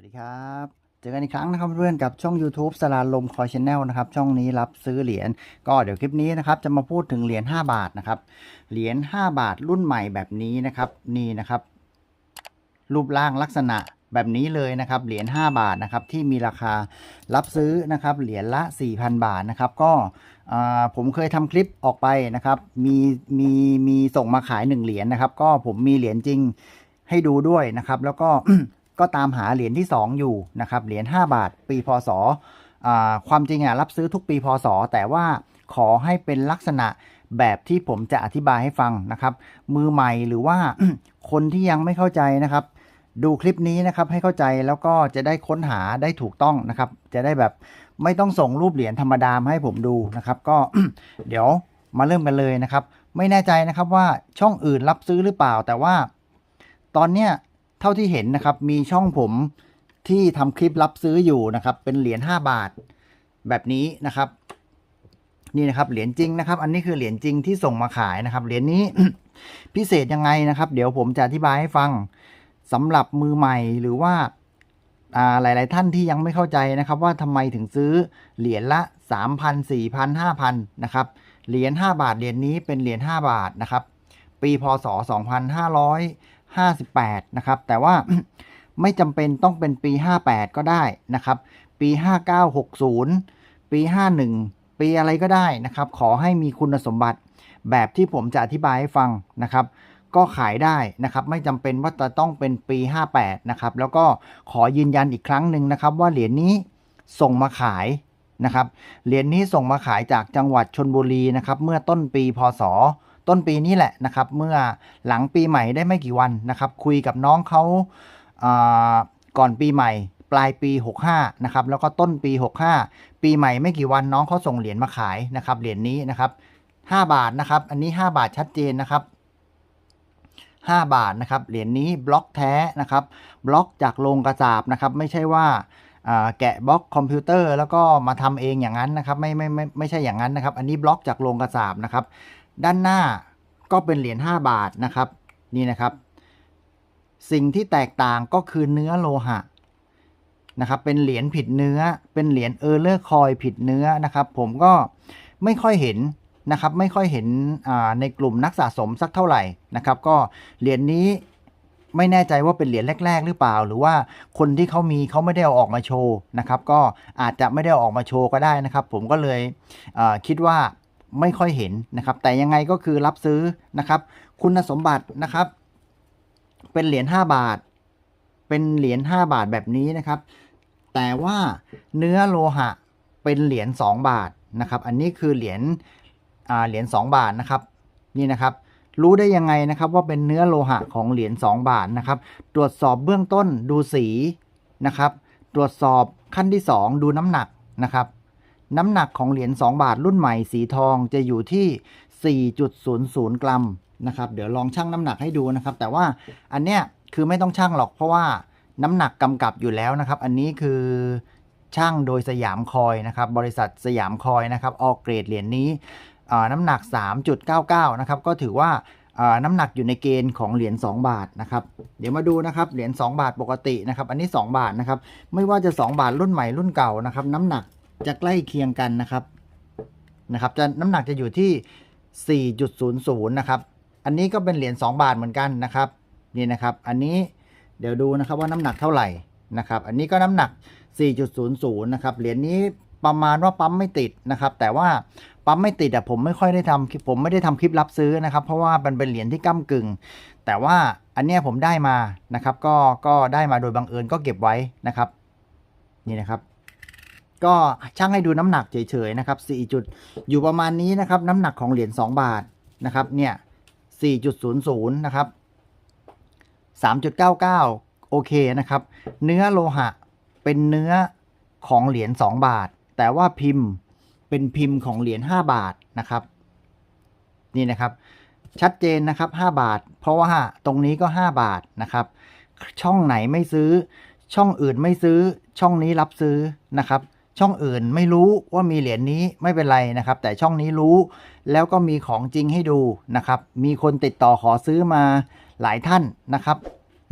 วัสดีครับ เจอกันอีกครั้งนะครับเพื่อนกับช่อง YouTube สลาลมคอยชแนลนะครับ ช่องนี้รับซื้อเหรียญก็เดี๋ยวคลิปนี้นะครับจะมาพูดถึงเหรียญ5บาทนะครับ เหรียญ5บาทรุ่นใหม่แบบนี้นะครับนี่นะครับ รูปร่างลักษณะแบบนี้เลยนะครับเหรียญ5บาทนะครับที่มีราคารับซื้อนะครับเหรียญละ 4,000 บาทนะครับก็ผมเคยทำคลิปออกไปนะครับมีมีมีส่งมาขาย 1 เหรียญนะครับ ก็ผมมีเหรียญจริงให้ดูด้วยนะครับ แล้วก็ ก็ตามหาเหรียญที่ 2 อยู่นะครับเหรียญ5บาท ปีพศความจริงอะรับซื้อทุกปีพศ แต่ว่าขอให้เป็นลักษณะแบบที่ผมจะอธิบายให้ฟังนะครับ มือใหม่หรือว่าคนที่ยังไม่เข้าใจนะครับ ดูคลิปนี้นะครับให้เข้าใจแล้วก็จะได้ค้นหาได้ถูกต้องนะครับ จะได้แบบไม่ต้องส่งรูปเหรียญธรรมดามาให้ผมดูนะครับ ก็เดี๋ยวมาเริ่มกันเลยนะครับ ไม่แน่ใจนะครับว่าช่องอื่นรับซื้อหรือเปล่า แต่ว่า ตอนเนี้ย เท่าที่เห็นนะครับมีช่องผมที่ทำคลิปรับซื้ออยู่นะครับ เป็นเหรียญ5บาทแบบนี้นะครับ นี่นะครับเหรียญจริงนะครับ อันนี้คือเหรียญจริงที่ส่งมาขายนะครับ เหรียญนี้พิเศษยังไงนะครับ เดี๋ยวผมจะอธิบายให้ฟังสำหรับมือใหม่หรือว่าหลาย ๆ ท่านที่ยังไม่เข้าใจนะครับ ว่าทำไมถึงซื้อเหรียญละ 3,000 4,000 5,000นะครับเหรียญ5บาทเหรียญนี้เป็นเหรียญ5บาทนะครับ ปีพศ 2558 นะครับ แต่ว่าไม่จำเป็นต้องเป็นปี 58 ก็ได้นะครับ ปี 5960 ปี 51 ปีอะไรก็ได้นะครับ ขอให้มีคุณสมบัติแบบที่ผมจะอธิบายให้ฟังนะครับ ก็ขายได้นะครับ ไม่จำเป็นว่าจะต้องเป็นปี 58 นะครับ แล้วก็ขอยืนยันอีกครั้งหนึ่งนะครับ ว่าเหรียญนี้ส่งมาขายนะครับ เหรียญนี้ส่งมาขายจากจังหวัดชนบุรีนะครับ เมื่อต้นปีพศ ต้นปีนี้แหละนะครับ เมื่อหลังปีใหม่ได้ไม่กี่วันนะครับ คุยกับน้องเขาอ่าก่อนปีใหม่ปลายปี 65 นะครับ แล้วก็ต้นปี 65 ปีใหม่ไม่กี่วันน้องเขาส่งเหรียญมาขายนะครับ เหรียญนี้นะครับ 5 บาทนะครับ อันนี้ 5 บาทชัดเจนนะครับ 5 บาทนะครับ เหรียญนี้บล็อกแท้นะครับ บล็อกจากโรงกระสาบนะครับ ไม่ใช่ว่าแกะบล็อกคอมพิวเตอร์แล้วก็มาทำเองอย่างนั้นนะครับ ไม่ไม่ไม่ไม่ใช่อย่างนั้นนะครับ อันนี้บล็อกจากโรงกระสาบนะครับ ด้านหน้าก็เป็นเหรียญ5บาทนะครับนี่นะครับ สิ่งที่แตกต่างก็คือเนื้อโลหะนะครับเป็นเหรียญผิดเนื้อ เป็นเหรียญเออร์เลอร์คอยผิดเนื้อนะครับ ผมก็ไม่ค่อยเห็นนะครับ ไม่ค่อยเห็นในกลุ่มนักสะสมสักเท่าไหร่นะครับ ก็เหรียญนี้ไม่แน่ใจว่าเป็นเหรียญแรก ๆ หรือเปล่า หรือว่าคนที่เขามีเขาไม่ได้เอาออกมาโชว์นะครับ ก็อาจจะไม่ได้เอาออกมาโชว์ก็ได้นะครับ ผมก็เลยคิดว่า ไม่ค่อยเห็นนะครับ แต่ยังไงก็คือรับซื้อนะครับ คุณสมบัตินะครับ เป็นเหรียญ5บาท เป็นเหรียญ5บาทแบบนี้นะครับ แต่ว่าเนื้อโลหะเป็นเหรียญ2บาทนะครับ อันนี้คือเหรียญอ่าเหรียญ2บาทนะครับ นี่นะครับ รู้ได้ยังไงนะครับว่าเป็นเนื้อโลหะของเหรียญ2บาทนะครับ ตรวจสอบเบื้องต้นดูสีนะครับ ตรวจสอบขั้นที่ 2 ดูน้ำหนักนะครับ น้ำหนักของเหรียญ2บาทรุ่นใหม่สีทองจะอยู่ที่ 4.00 กรัมนะครับเดี๋ยวลองชั่งน้ำหนักให้ดูนะครับ แต่ว่าอันเนี้ยคือไม่ต้องชั่งหรอกเพราะว่าน้ำหนักกำกับอยู่แล้วนะครับ อันนี้คือช่างโดยสยามคอยนะครับ บริษัทสยามคอยนะครับ ออกเกรดเหรียญนี้น้ำหนัก 3.99 นะครับ ก็ถือว่าอ่าน้ำหนักอยู่ในเกณฑ์ของเหรียญ2บาทนะครับ เดี๋ยวมาดูนะครับ เหรียญ2บาทปกตินะครับ อันนี้ 2 บาทนะครับ ไม่ว่าจะ 2 บาทรุ่นใหม่รุ่นเก่านะครับ น้ำหนัก จะใกล้เคียงกันนะครับนะครับ จะน้ำหนักจะอยู่ที่ 4.00 นะครับ อันนี้ก็เป็นเหรียญ2บาทเหมือนกันนะครับนี่นะครับ อันนี้เดี๋ยวดูนะครับว่าน้ำหนักเท่าไหร่นะครับ อันนี้ก็น้ำหนัก 4.00 นะครับ เหรียญนี้ประมาณว่าปั๊มไม่ติดนะครับ แต่ว่าปั๊มไม่ติดอะผมไม่ค่อยได้ทำผมไม่ได้ทำคลิปรับซื้อนะครับ เพราะว่ามันเป็นเหรียญที่ก้ากึ่ง แต่ว่าอันเนี้ยผมได้มานะครับ ก็ก็ได้มาโดยบังเอิญก็เก็บไว้นะครับ นี่นะครับ ก็ช่างให้ดูน้ำหนักเฉยๆนะครับ4จุดอยู่ประมาณนี้นะครับ น้ำหนักของเหรียญ2บาทนะครับ เนี่ย4.00นะครับ3.99 โอเคนะครับ เนื้อโลหะเป็นเนื้อของเหรียญ2บาท แต่ว่าพิมพ์เป็นพิมพ์ของเหรียญ5บาทนะครับ นี่นะครับ ชัดเจนนะครับ 5 บาท เพราะว่าตรงนี้ก็ 5 บาทนะครับ ช่องไหนไม่ซื้อ ช่องอื่นไม่ซื้อช่องนี้รับซื้อนะครับ ช่องอื่นไม่รู้ว่ามีเหรียญนี้ไม่เป็นไรนะครับ แต่ช่องนี้รู้แล้วก็มีของจริงให้ดูนะครับ มีคนติดต่อขอซื้อมาหลายท่านนะครับ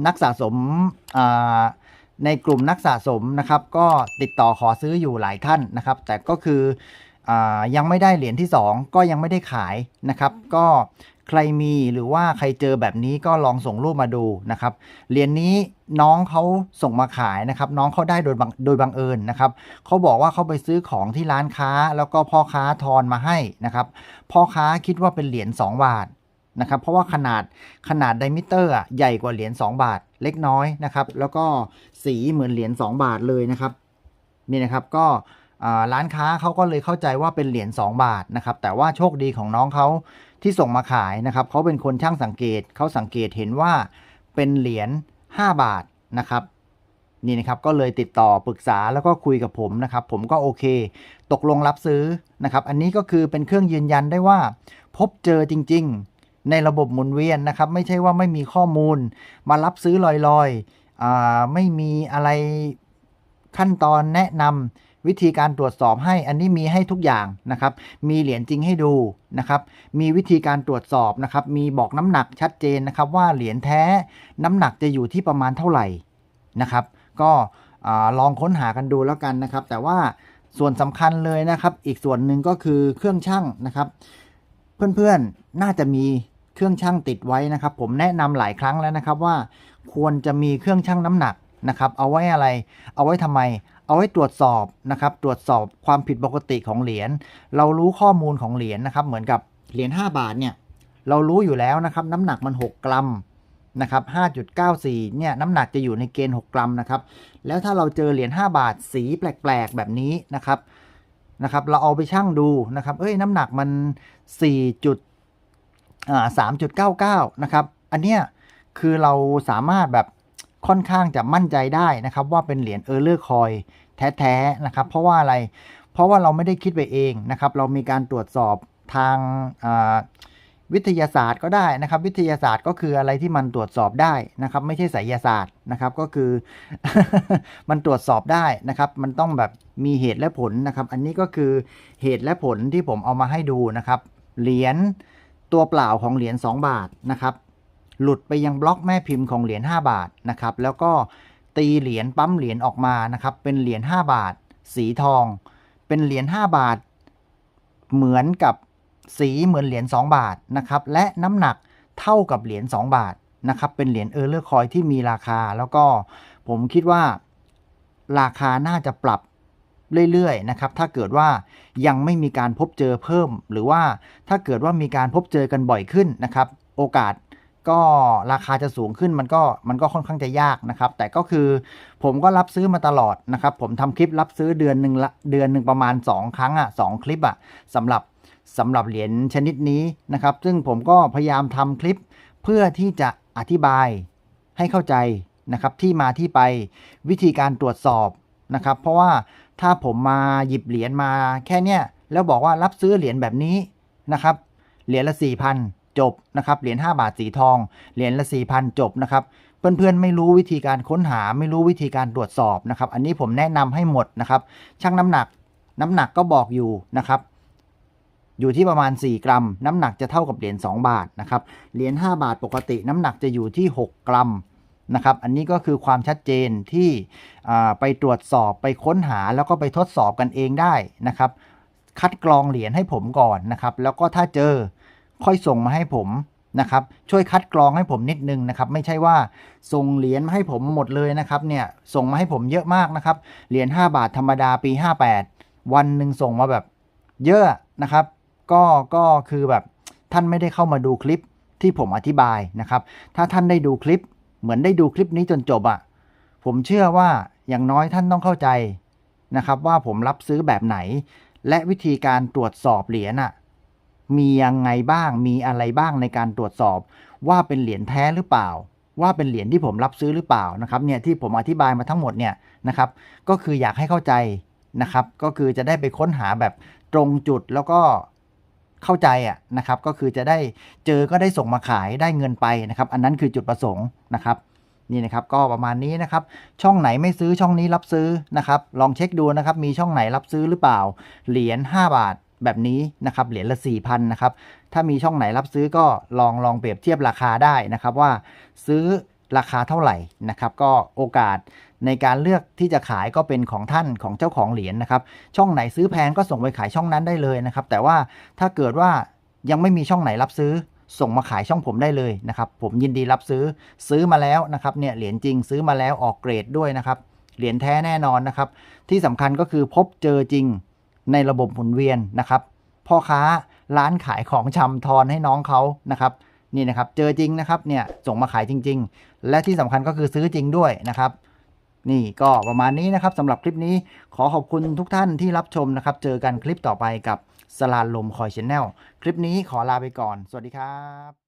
นักสะสมในกลุ่มนักสะสมนะครับ ก็ติดต่อขอซื้ออยู่หลายท่านนะครับ แต่ก็คืออยังไม่ได้เหรียญที่ 2 ก็ยังไม่ได้ขายนะครับ ก็ ใครมีหรือว่าใครเจอแบบนี้ก็ลองส่งรูปมาดูนะครับ เหรียญนี้น้องเขาส่งมาขายนะครับ น้องเขาได้โดยบังโดยบังเอิญนะครับเขาบอกว่าเขาไปซื้อของที่ร้านค้า แล้วก็พ่อค้าทอนมาให้นะครับ พ่อค้าคิดว่าเป็นเหรียญ2บาทนะครับ เพราะว่าขนาดขนาดไดมิเตอร์ใหญ่กว่าเหรียญ2บาทเล็กน้อยนะครับ แล้วก็สีเหมือนเหรียญ2บาทเลยนะครับนี่นะครับก็ร้านค้าเขาก็เลยเข้าใจว่าเป็นเหรียญ2บาทนะครับ แต่ว่าโชคดีของน้องเขา ที่ส่งมาขายนะครับเขาเป็นคนช่างสังเกตเขาสังเกตเห็นว่าเป็นเหรียญ5 บาทนะครับนี่นะครับก็เลยติดต่อปรึกษาแล้วก็คุยกับผมนะครับ ผมก็โอเค ตกลงรับซื้อนะครับ อันนี้ก็คือเป็นเครื่องยืนยันได้ว่า พบเจอจริง ๆ ในระบบหมุนเวียนนะครับ ไม่ใช่ว่าไม่มีข้อมูล มารับซื้อลอยๆอ่าไม่มีอะไรขั้นตอนแนะนำ วิธีการตรวจสอบให้อันนี้มีให้ทุกอย่างนะครับ มีเหรียญจริงให้ดูนะครับ มีวิธีการตรวจสอบนะครับ มีบอกน้ำหนักชัดเจนนะครับ ว่าเหรียญแท้น้ำหนักจะอยู่ที่ประมาณเท่าไหร่นะครับ ก็ลองค้นหากันดูแล้วกันนะครับ แต่ว่าส่วนสำคัญเลยนะครับ อีกส่วนหนึ่งก็คือเครื่องชั่งนะครับ เพื่อนๆน่าจะมีเครื่องชั่งติดไว้นะครับ ผมแนะนำหลายครั้งแล้วนะครับว่าควรจะมีเครื่องชั่งน้ำหนักนะครับ เอาไว้อะไร เอาไว้ทำไม เอาไว้ตรวจสอบนะครับ ตรวจสอบความผิดปกติของเหรียญ เรารู้ข้อมูลของเหรียญนะครับ เหมือนกับเหรียญ5บาทเนี่ย เรารู้อยู่แล้วนะครับ น้ำหนักมัน 6 กรัมนะครับ 5.94 เนี่ย น้ำหนักจะอยู่ในเกณฑ์ 6 กรัมนะครับ แล้วถ้าเราเจอเหรียญ5บาทสีแปลกๆ แบบนี้นะครับ นะครับ เราเอาไปชั่งดูนะครับ เอ้ย น้ำหนักมัน4จุดอ่า3.99 นะครับ อันเนี้ยคือเราสามารถแบบ ค่อนข้างจะมั่นใจได้นะครับ ว่าเป็นเหรียญเออร์เลอร์คอยแท้ๆนะครับ เพราะว่าอะไร เพราะว่าเราไม่ได้คิดไปเองนะครับ เรามีการตรวจสอบทางวิทยาศาสตร์ก็ได้นะครับ วิทยาศาสตร์ก็คืออะไรที่มันตรวจสอบได้นะครับ ไม่ใช่ไสยศาสตร์นะครับ ก็คือ มันตรวจสอบได้นะครับ มันต้องแบบมีเหตุและผลนะครับ อันนี้ก็คือเหตุและผลที่ผมเอามาให้ดูนะครับ เหรียญตัวเปล่าของเหรียญ2บาทนะครับ หลุดไปยังบล็อกแม่พิมพ์ของเหรียญ5บาทนะครับ แล้วก็ตีเหรียญปั๊มเหรียญออกมานะครับ เป็นเหรียญ5บาท สีทอง เป็นเหรียญ5บาท เหมือนกับสีเหมือนเหรียญ2บาทนะครับ และน้ำหนักเท่ากับเหรียญ2บาทนะครับ เป็นเหรียญเออร์เลอร์คอยที่มีราคา แล้วก็ผมคิดว่าราคาน่าจะปรับเรื่อยๆนะครับ ถ้าเกิดว่ายังไม่มีการพบเจอเพิ่ม หรือว่าถ้าเกิดว่ามีการพบเจอกันบ่อยขึ้นนะครับ โอกาส ก็ราคาจะสูงขึ้นมันก็มันก็ค่อนข้างจะยากนะครับ แต่ก็คือผมก็รับซื้อมาตลอดนะครับ ผมทำคลิปรับซื้อเดือนหนึ่งละเดือนหนึ่งประมาณ 2 ครั้งอะสองคลิปอะสำหรับสำหรับเหรียญชนิดนี้นะครับ ซึ่งผมก็พยายามทำคลิปเพื่อที่จะอธิบายให้เข้าใจนะครับ ที่มาที่ไปวิธีการตรวจสอบนะครับ เพราะว่าถ้าผมมาหยิบเหรียญมาแค่เนี้ยแล้วบอกว่ารับซื้อเหรียญแบบนี้นะครับเหรียญละ4,000 จบนะครับเหรียญ5บาทสีทองเหรียญละ4,000จบนะครับเพื่อนๆไม่รู้วิธีการค้นหาไม่รู้วิธีการตรวจสอบนะครับ อันนี้ผมแนะนำให้หมดนะครับชั่งน้ำหนัก น้ำหนักก็บอกอยู่นะครับ อยู่ที่ประมาณ 4 กรัม น้ำหนักจะเท่ากับเหรียญ2บาทนะครับเหรียญ5บาทปกติ น้ำหนักจะอยู่ที่ 6 กรัมนะครับอันนี้ก็คือความชัดเจนที่ไปตรวจสอบไปค้นหาแล้วก็ไปทดสอบกันเองได้นะครับ คัดกรองเหรียญให้ผมก่อนนะครับ แล้วก็ถ้าเจอ ค่อยส่งมาให้ผมนะครับช่วยคัดกรองให้ผมนิดนึงนะครับไม่ใช่ว่าส่งเหรียญมาให้ผมหมดเลยนะครับเนี่ยส่งมาให้ผมเยอะมากนะครับเหรียญ5บาทธรรมดาปี 58 วันหนึ่งส่งมาแบบเยอะนะครับ ก็ก็คือแบบท่านไม่ได้เข้ามาดูคลิปที่ผมอธิบายนะครับ ถ้าท่านได้ดูคลิปเหมือนได้ดูคลิปนี้จนจบอะ่ะผมเชื่อว่าอย่างน้อยท่านต้องเข้าใจนะครับ ว่าผมรับซื้อแบบไหน และวิธีการตรวจสอบเหรียญอะ มียังไงบ้าง มีอะไรบ้างในการตรวจสอบ ว่าเป็นเหรียญแท้หรือเปล่า ว่าเป็นเหรียญที่ผมรับซื้อหรือเปล่านะครับเนี่ยที่ผมอธิบายมาทั้งหมดเนี่ยนะครับ ก็คืออยากให้เข้าใจนะครับ ก็คือจะได้ไปค้นหาแบบตรงจุดแล้วก็เข้าใจอะนะครับ ก็คือจะได้เจอก็ได้ส่งมาขายได้เงินไปนะครับ อันนั้นคือจุดประสงค์นะครับนี่นะครับก็ประมาณนี้นะครับ ช่องไหนไม่ซื้อช่องนี้รับซื้อนะครับ ลองเช็คดูนะครับ มีช่องไหนรับซื้อหรือเปล่า เหรียญ5บาท แบบนี้นะครับเหรียญละ4,000นะครับถ้ามีช่องไหนรับซื้อก็ลองลองเปรียบเทียบราคาได้นะครับว่าซื้อราคาเท่าไหร่นะครับ ก็โอกาสในการเลือกที่จะขายก็เป็นของท่านของเจ้าของเหรียญนะครับ ช่องไหนซื้อแพงก็ส่งไปขายช่องนั้นได้เลยนะครับ แต่ว่าถ้าเกิดว่ายังไม่มีช่องไหนรับซื้อ ส่งมาขายช่องผมได้เลยนะครับ ผมยินดีรับซื้อซื้อมาแล้วนะครับเนี่ยเหรียญจริงซื้อมาแล้วออกเกรดด้วยนะครับเหรียญแท้แน่นอนนะครับ ที่สำคัญก็คือพบเจอจริง ในระบบหมุนเวียนนะครับ พ่อค้าร้านขายของชำทอนให้น้องเขานะครับนี่นะครับเจอจริงนะครับเนี่ยส่งมาขายจริง ๆ และที่สำคัญก็คือซื้อจริงด้วยนะครับ นี่ก็ประมาณนี้นะครับสำหรับคลิปนี้ขอขอบคุณทุกท่านที่รับชมนะครับ เจอกันคลิปต่อไปกับสลานลมคอยชแนลคลิปนี้ขอลาไปก่อน สวัสดีครับ